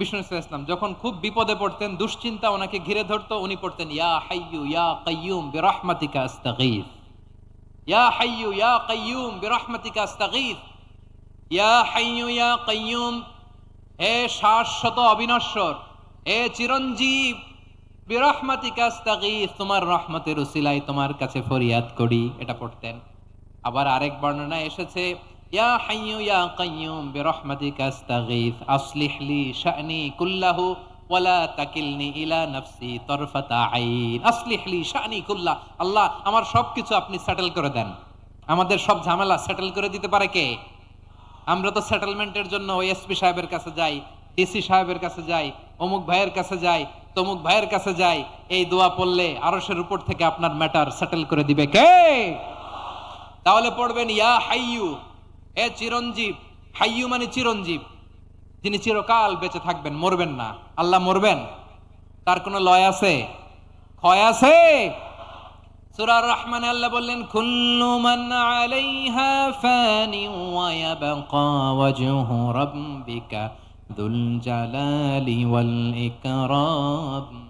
বিষ্ণু ইসলাম যখন খুব বিপদে পড়তেন, দুশ্চিন্তা ওনাকে ঘিরে ধরতো, উনি পড়তেন, ইয়া হাইয়ু ইয়া কাইয়ুম বিরহমাতিকা আস্তাগীথ ইয়া হাইয়ু ইয়া কাইয়ুম বিরহমাতিকা আস্তাগীথ ইয়া হাইয়ু ইয়া কাইয়ুম হে শাশ্বত অবিনশ্বর, হে চিরঞ্জীব বিরহমাতিকা আস্তাগীথ তোমার রহমতের উসিলায় তোমার কাছে ফরিয়াদ করি। এটা পড়তেন। আবার আরেক বর্ণনা এসেছে ইয়া হাইয়ু ইয়া কাইয়ুম বিরহমাতিকা আস্তাগীথ আসলিহ লি শা'নি কুল্লাহু ওয়ালা তাকিলনি ইলা নাফসি তরফাতা আইন। আসলিহ লি শা'নি কুল্লাহ আল্লাহ, আমার সবকিছু আপনি সেটেল করে দেন। আমাদের সব ঝামেলা সেটেল করে দিতে পারে কে? আমরা তো সেটেলমেন্টের জন্য ওই এসপি সাহেবের কাছে যাই ডিসি সাহেবের কাছে যাই, অমুক ভাইয়ের কাছে যাই, তমুক ভাইয়ের কাছে যাই, এই দোয়া পড়লে আরশের উপর থেকে আপনার ম্যাটার সেটেল করে দিবে কে? তাহলে পড়বেন, ইয়া হাইয়ু এ চিরঞ্জীব, হাইয়ু মানে চিরঞ্জীব। যিনি চিরকাল বেঁচে থাকবেন, মরবেন না। আল্লাহ মরবেন। তার কোনো লয় আছে? ক্ষয় আছে? সূরার রহমানে আল্লাহ বললেন, কুল্লু মান আলাইহা ফানি ওয়া ইয়াবকা ওয়াজহু রাব্বিকা যুল জালালি ওয়াল ইকরাম।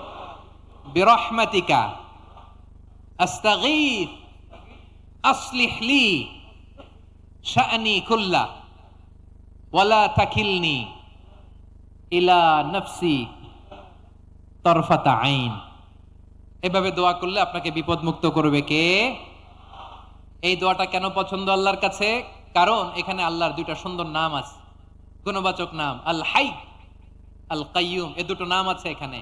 কুল্লা, ওয়ালা তাকিলনি ইলা নফসি তরফাতা আইন। এভাবে দোয়া করলে আপনাকে বিপদ মুক্ত করবে কে? এই দোয়াটা কেন পছন্দ আল্লাহর কাছে? কারণ এখানে আল্লাহর দুইটা সুন্দর নাম আছে। গুণবাচক নাম, আল হাই, আল কাইয়ুম, এ দুটো নাম আছে এখানে।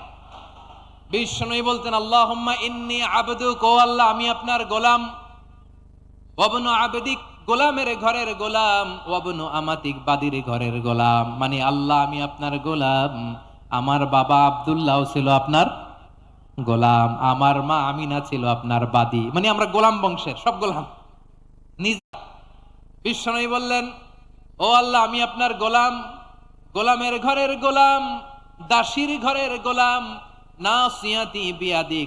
বিষ্ণুই বলতেন, আল্লাহুম্মা ইন্নি আবদুক, ও আল্লাহ, আমি আপনার গোলাম। ওয়াবনু আবদিক গোলামের ঘরের গোলাম, ওয়াবনু আমাতিক বাদির ঘরের গোলাম। মানে আল্লাহ, আমি আপনার গোলাম। আমার বাবা আব্দুল্লাহ ছিল আপনার গোলাম। আমার মা আমিনা ছিল আপনার বাদী। মানে আমরা গোলাম বংশের, সব গোলাম। নিজ বিশ্বনবী বললেন, ও আল্লাহ, আমি আপনার গোলাম। গোলামের ঘরের গোলাম, দাসীর ঘরের গোলাম।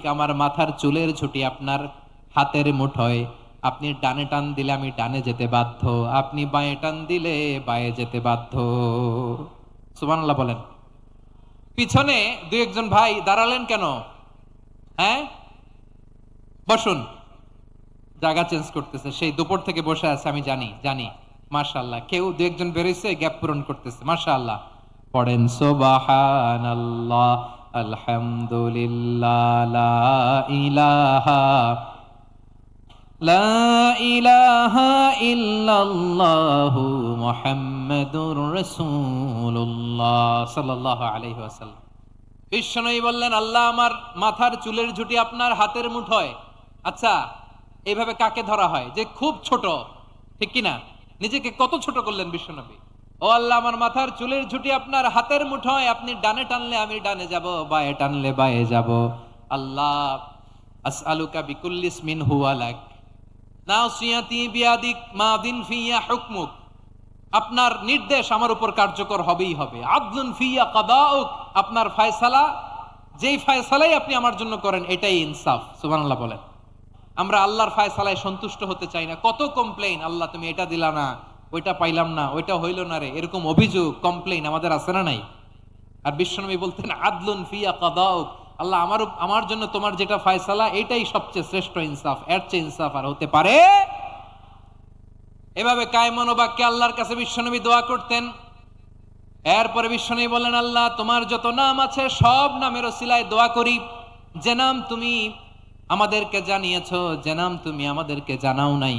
আমার মাথার চুলের ছুটি আপনার হাতের মুঠোয়। আপনি ডানে টান দিলে আমি ডানে যেতে বাধ্য। আপনি বাঁয়ে টান দিলে বাঁয়ে যেতে বাধ্য। বলেন। পিছনে দুই একজন ভাই দাঁড়ালেন কেন? হ্যাঁ? বসুন। জায়গা চেঞ্জ করতেছে। সেই দুপুর থেকে বসে আছে, আমি জানি জানি। মাশাআল্লাহ। কেউ দু একজন বেরোইছে, গ্যাপ পূরণ করতেছে। মাশাআল্লাহ। পড়েন আলহামদুলিল্লাহ, লা ইলাহা লা ইলাহা ইল্লাল্লাহু মুহাম্মাদুর রাসূলুল্লাহ সাল্লাল্লাহু আলাইহি ওয়াসাল্লাম। বিশ্বনবী বললেন, আল্লাহ আমার মাথার চুলের ঝুটি আপনার হাতের মুঠোয়। আচ্ছা এইভাবে কাকে ধরা হয়? যে খুব ছোট, ঠিক কি না নিজেকে কত ছোট করলেন বিশ্বনবী? ও আল্লাহ, আমার মাথার চুলের ঝুটি আপনার হাতের মুঠোয়। আপনি ডানে টানলে আমি ডানে যাব, বায়ে টানলে বায়ে যাব। আল্লাহ, আসআলুকা বিকুল্লিস মিন হুয়ালাক নাসিয়াতি বিয়াদিক মাদিন ফিয়া হুকমুক। আপনার নির্দেশ আমার উপর কার্যকর হবেই হবে। আব্দুন ফিয়া কাদাউক। আপনার ফায়সালা, যেই ফায়সালাই আপনি আমার জন্য করেন, এটাই ইনসাফ। সুবহানাল্লাহ বলেন। আমরা আল্লাহর ফায়সালায় সন্তুষ্ট হতে চাই না। কত কমপ্লেইন, আল্লাহ তুমি এটা দিলা না। ওইটা পাইলাম না, ওইটা হইল না রে। এরকম অভিযোগ কমপ্লেইন আমাদের আছে না নাই? আর বিশ্বনবী বলতেন, আদলুন ফিয়া কাদাউক। আল্লাহ আমার আমার জন্য তোমার যেটা ফায়সালা, এটাই সবচেয়ে শ্রেষ্ঠ ইনসাফ। এর চেয়ে ইনসাফ আর হতে পারে? এভাবে কায়মন বাক্যে আল্লাহর কাছে বিশ্বনবী দোয়া করতেন। এরপরে বিশ্বনবী বলেন আল্লাহ, তোমার যত নাম আছে, সব নামের ওসিলায় দোয়া করি। যে নাম তুমি আমাদেরকে জানিয়েছো, যে নাম তুমি আমাদেরকে জানাও নাই।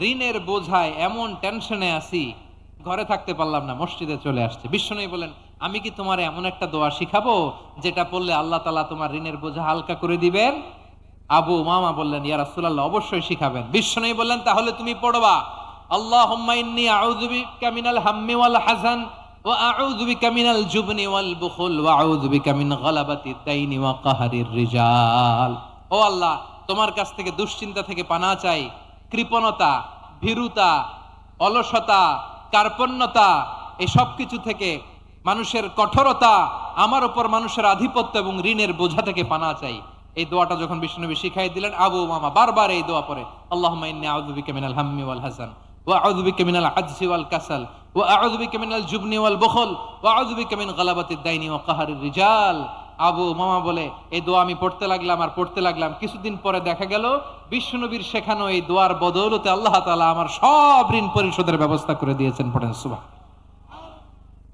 ঋণের বোঝায় এমন টেনশনে আছি, ঘরে থাকতে পারলাম না, মসজিদে চলে আসছে। বিশ্বনবী বলেন, আমি কি তোমার এমন একটা দোয়া শিখাবো, যেটা পড়লে আল্লাহ তালা তোমার ঋণের বোঝা হালকা করে দিবেন? আবু মামা বললেন, ইয়া রাসূলুল্লাহ, অবশ্যই শিখাবেন। বিশ্বনবী বললেন, তাহলে তুমি পড়বা হাযান, ওয়া কাহরির ও আল্লাহ, তোমার কাছ থেকে দুশ্চিন্তা থেকে পানা চাই কৃপণতা, ভীরুতা, অলসতা, কার্পণ্যতা এই সব কিছু থেকে মানুষের কঠোরতা, আমার উপর মানুষের আধিপত্য এবং ঋণের বোঝা থেকে পানা চাই। এই দোয়াটা যখন বিষ্ণুনবী শিখাই দিলেন, আবু মামা বারবার এই দোয়া পরে আল্লাহ হাসান, ওয়া আউযু বিকা মিনাল কাসাল রিজাল। আবু মামা বলে, এই দোয়া আমি পড়তে লাগলাম আর পড়তে লাগলাম। কিছুদিন পরে দেখা গেল, বিশ্বনবীর শেখানো এই দোয়ার বদৌলতে আল্লাহ তাআলা আমার সব ঋণ পরিশোধের ব্যবস্থা করে দিয়েছেন পড়েন, সুবহান।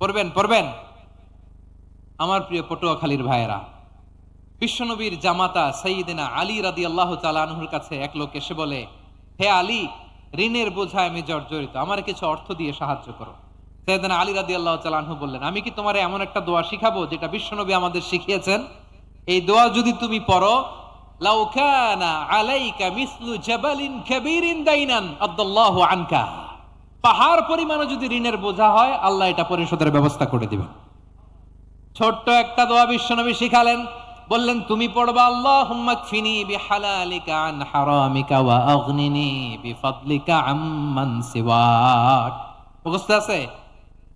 পড়বেন পড়বেন। আমার প্রিয় পটুয়াখালীর ভাইয়েরা, বিশ্বনবীর জামাতা সঈদিনা আলী রাদি আল্লাহ তালানহুর কাছে এক লোক এসে বলে, হে আলী, ঋণের বোঝায় আমি জর্জরিত। আমার কিছু অর্থ দিয়ে সাহায্য করো। সৈয়দিনা আলী রাদি আল্লাহ বললেন, আমি কি তোমার এমন একটা দোয়া শিখাবো যেটা বিশ্বনবী আমাদের শিখিয়েছেন? এই দোয়া যদি তুমি পড়ো, লাউ কানা আলাইকা মিসলু জাবালিন কাবীরিন দাইনান আদাল্লাহু আনকা। পাহাড় পরিমাণও যদি ঋণের বোঝা আল্লাহ এটা পরিশোধের ব্যবস্থা করে দিবেন। ছোট্ট একটা দোয়া বিশ্বনবী শিখালেন, বললেন, তুমি পড়বা, আল্লাহুম্মা কফিনি বিহালালিকা আন হারামিকা ওয়া আছে?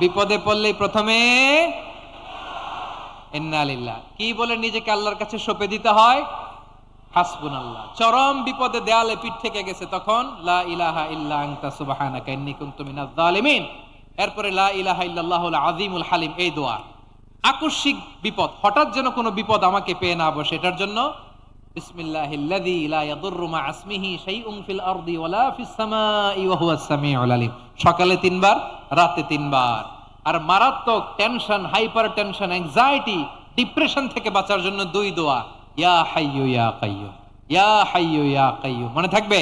বিপদে পড়লে প্রথমে কি বলে নিজেকে আল্লাহর কাছে সঁপে দিতে হয়? হাসবুন আল্লাহ চরম বিপদে দেয়ালে পিঠ থেকে গেছে তখন, লা ইলাহা ইল্লা আনতা সুবহানাকা ইন্নী কুনতু মিনাজ জালিমিন এরপরে লা ইলাহা ইল্লাল্লাহুল আযীমুল হালিম, এই দোয়া। আকস্মিক বিপদ, হঠাৎ যেন কোনো বিপদ আমাকে পেয়ে না বসে, এটার জন্য বিসমিল্লাহিল্লাযী লা ইয়াদুররু মা আসমিহি শাইউন ফিল আরদি ওয়ালা ফিস সামাই ওয়া হুয়াস সামিউল আলিম। সকালে তিনবার, রাতে তিনবার। আর মারাত্মক tension hypertension anxiety depression থেকে বাঁচার জন্য দুই দোয়া। ইয়া হাইয়ু ইয়া কাইয়ুম ইয়া হাইয়ু ইয়া কাইয়ুম মনে থাকবে?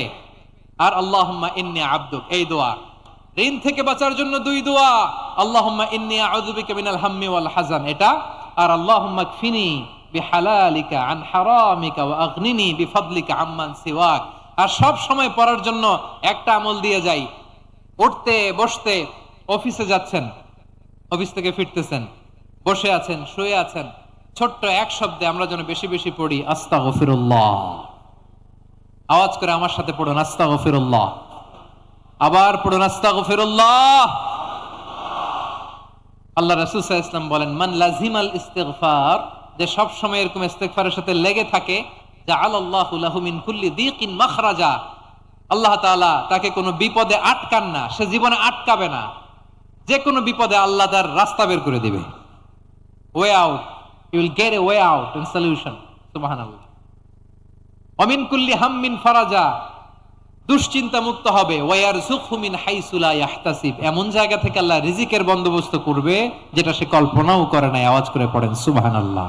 আর আল্লাহুম্মা ইন্নী আবদুক। এই দোয়া। ঋণ থেকে বাঁচার জন্য দুই দোয়া। আল্লাহুম্মা ইন্নী আউযু বিকা মিনাল হাম্মি ওয়াল হাজান এটা। আর আল্লাহুম্মা কফিনি বিহালালিকা, আন হারামিকা আম্মান সিওয়াক। আর সব সময় পড়ার জন্য একটা আমল দিয়ে যাই। উঠতে, বসতে, অফিসে যাচ্ছেন, অফিস থেকে ফিরতেছেন, বসে আছেন, শুয়ে আছেন। ছোট্ট এক শব্দে আমরা যেন বেশি বেশি পড়ি, আস্তাগফিরুল্লাহ। আওয়াজ করে আমার সাথে পড়ুন, আস্তাগফিরুল্লাহ। আবার পড়ুন, আস্তাগফিরুল্লাহ। আল্লাহ রাসূল ওয়াসাল্লাম বলেন, মান লাজিমাল ইস্তিগফার যে সব সময় এরকম ইস্তেগফারের সাথে লেগে থাকে, জাআলাল্লাহু লাহু মিন কুল্লি দিকিন মাখরাজা। আল্লাহ তাআলা তাকে কোনো বিপদে আটকান না, সে জীবনে আটকাবে না। যে কোনো বিপদে আল্লাহ তার রাস্তা বের করে দিবে। Way out you will get a way out in solution সুবহানাল্লাহ। অমিন কুল্লি হাম্মিন ফারাজা দুশ্চিন্তা মুক্ত হবে ওয়ার সুখমিন হাইসুলা ইয়াহতাসিব। এমন জায়গা থেকে আল্লাহ রিজিকের বন্দোবস্ত করবে, যেটা সে কল্পনাও করে নাই, আওয়াজ করে পড়েন, সুবহানাল্লাহ।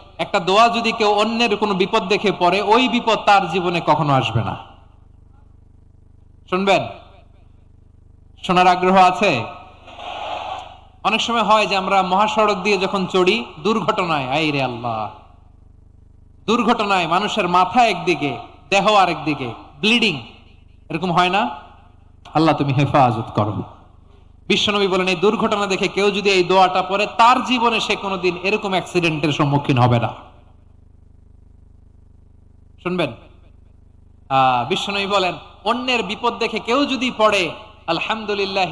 একটা দোয়া যদি কেউ অন্যের কোনো বিপদ দেখে পড়ে, ওই বিপদ তার জীবনে কখনো আসবে না। শুনবেন? শোনার আগ্রহ আছে? অনেক সময় হয় যে আমরা মহাসড়ক দিয়ে যখন চড়ি, দুর্ঘটনায়, আই রে আল্লাহ। দুর্ঘটনায় মানুষের মাথা একদিকে, দেহ আরেকদিকে ব্লিডিং এরকম হয় না? আল্লাহ তুমি হেফাজত করো। বিশ্বনবী বলেন, এই দুর্ঘটনা দেখে কেউ যদি এই দোয়াটা পড়ে, তার জীবনে সে কোনোদিন এরকম অ্যাক্সিডেন্টের সম্মুখীন হবে না। শুনবেন? বিশ্বনবী বলেন, অন্যের বিপদ দেখে কেউ যদি পড়ে আলহামদুলিল্লাহ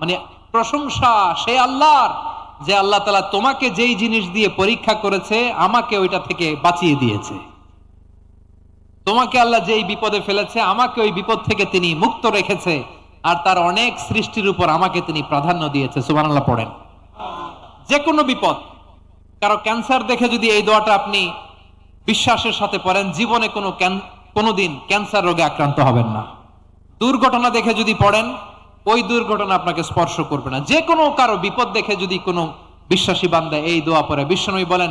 মানে প্রশংসা সে যে আল্লাহ তোমাকে যেই জিনিস দিয়ে পরীক্ষা করেছে, আমাকে ওইটা থেকে বাঁচিয়ে দিয়েছে। তোমাকে আল্লাহ যেই বিপদে ফেলেছে, আমাকে ওই বিপদ থেকে তিনি মুক্ত রেখেছে, আর তার অনেক সৃষ্টির উপর আমাকে তিনি প্রাধান্য দিয়েছে। সুবহানাল্লাহ পড়েন। যে কোনো বিপদ, কারও ক্যান্সার দেখে যদি এই দোয়াটা আপনি বিশ্বাসের সাথে পড়েন, জীবনে কোনো কোনোদিন ক্যান্সার রোগে আক্রান্ত হবেন না। দুর্ঘটনা দেখে যদি পড়েন, ওই দুর্ঘটনা আপনাকে স্পর্শ করবে না। যে কোনো কারও বিপদ দেখে যদি কোনো বিশ্বাসী বান্দা এই দোয়া পড়ে, বিশ্বনবী বলেন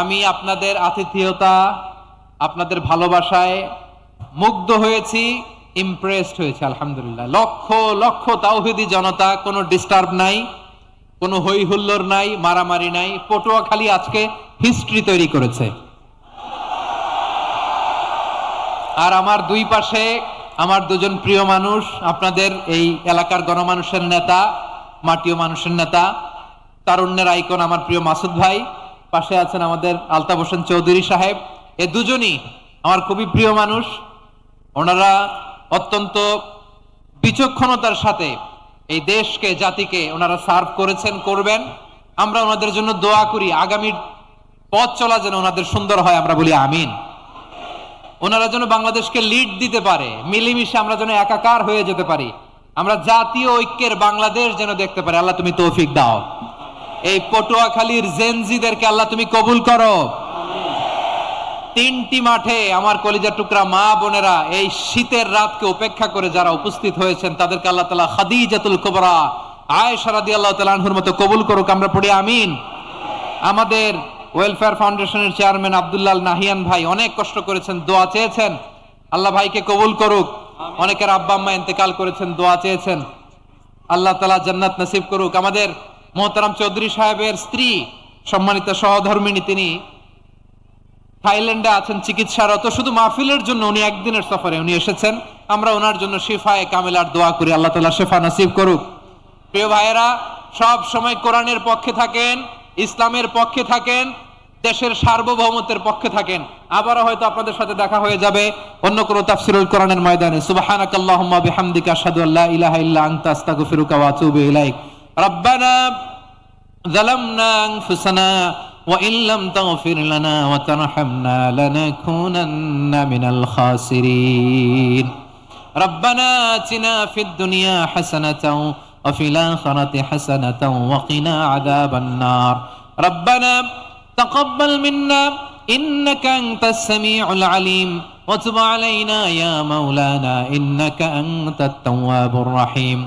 আমি আপনাদের আতিথেয়তা, আপনাদের ভালোবাসায় মুগ্ধ হয়েছি ইমপ্রেসড হয়েছে, আলহামদুলিল্লাহ। লক্ষ লক্ষ তাওহিদি জনতা, কোনো ডিস্টার্ব নাই, কোনো হই হুল্লোর নাই, মারামারি নাই। পটুয়াখালী আজকে হিস্ট্রি তৈরি করেছে। আর আমার দুই পাশে আমার দুজন প্রিয় মানুষ, আপনাদের এই এলাকার গণমানুষের নেতা মাটিও মানুষের নেতা, তারুণ্যের আইকন আমার প্রিয় মাসুদ ভাই। পাশে আছেন আমাদের আলতাফ হোসেন চৌধুরী সাহেব। এ দুজনই আমার খুবই প্রিয় মানুষ। ওনারা অত্যন্ত বিচক্ষণতার সাথে এই দেশকে, জাতিকে ওনারা সার্ভ করেছেন, করবেন। আমরা ওনাদের জন্য দোয়া করি, আগামীর পথ চলা যেন ওনাদের সুন্দর হয়, আমরা বলি আমিন। ওনারা যেন বাংলাদেশকে লিড দিতে পারে, মিলেমিশে আমরা যেন একাকার হয়ে যেতে পারি। আমরা জাতীয় ঐক্যের বাংলাদেশ যেন দেখতে পারি। আল্লাহ তুমি তৌফিক দাও। এই পটুয়াখালীর জেনজিদেরকে আল্লাহ তুমি কবুল করো। তিনটি মাঠে আমার কলিজার টুকরা মা বোনেরা এই শীতের রাতকে উপেক্ষা করে যারা উপস্থিত হয়েছেন, তাদেরকে আল্লাহ তালা খাদিজাতুল কোবরা, আয়েশা রাদিয়াল্লাহু তাআলা আনহুর মতো কবুল করুক, আমরা পড়ি আমিন। আমাদের ওয়েলফেয়ার ফাউন্ডেশনের চেয়ারম্যান আব্দুল্লাহ নাহিয়ান ভাই অনেক কষ্ট করেছেন, দোয়া চেয়েছেন। আল্লাহ ভাইকে কবুল করুক। অনেকের আব্বা আম্মা ইন্তেকাল করেছেন, দোয়া চেয়েছেন। আল্লাহ তালা জান্নাত নসিব করুক। আমাদের মোহতারাম চৌধুরী সাহেবের স্ত্রী সম্মানিত সহধর্মিনী তিনি থাইল্যান্ডে আছেন চিকিৎসারত, শুধু মাহফিলের জন্য উনি একদিনের সফরে উনি এসেছেন। আমরা ওনার জন্য শিফায়ে কামেলার দোয়া করি, আল্লাহ তালা শেফা নসিব করুক। প্রিয় ভাইয়েরা, সব সময় কোরআনের পক্ষে থাকেন, ইসলামের পক্ষে থাকেন, দেশের সার্বভৌমত্বের পক্ষে থাকেন। আবারও হয়তো আপনাদের সাথে দেখা হয়ে যাবে অন্য কোনো তাফসিরুল কোরআনের ময়দানে। সুবহানাকাল্লাহুম্মা বিহামদিকা ইল্লা আনতা আস্তাগফিরুকা ওয়া ইলাইক। ربنا ظلمنا أنفسنا وإن لم تغفر لنا وترحمنا لنكونن من الخاسرين. ربنا آتنا في الدنيا حسنة وفي الآخرة حسنة وقنا عذاب النار. ربنا تقبل منا إنك أنت السميع العليم وتب علينا يا مولانا إنك أنت التواب الرحيم.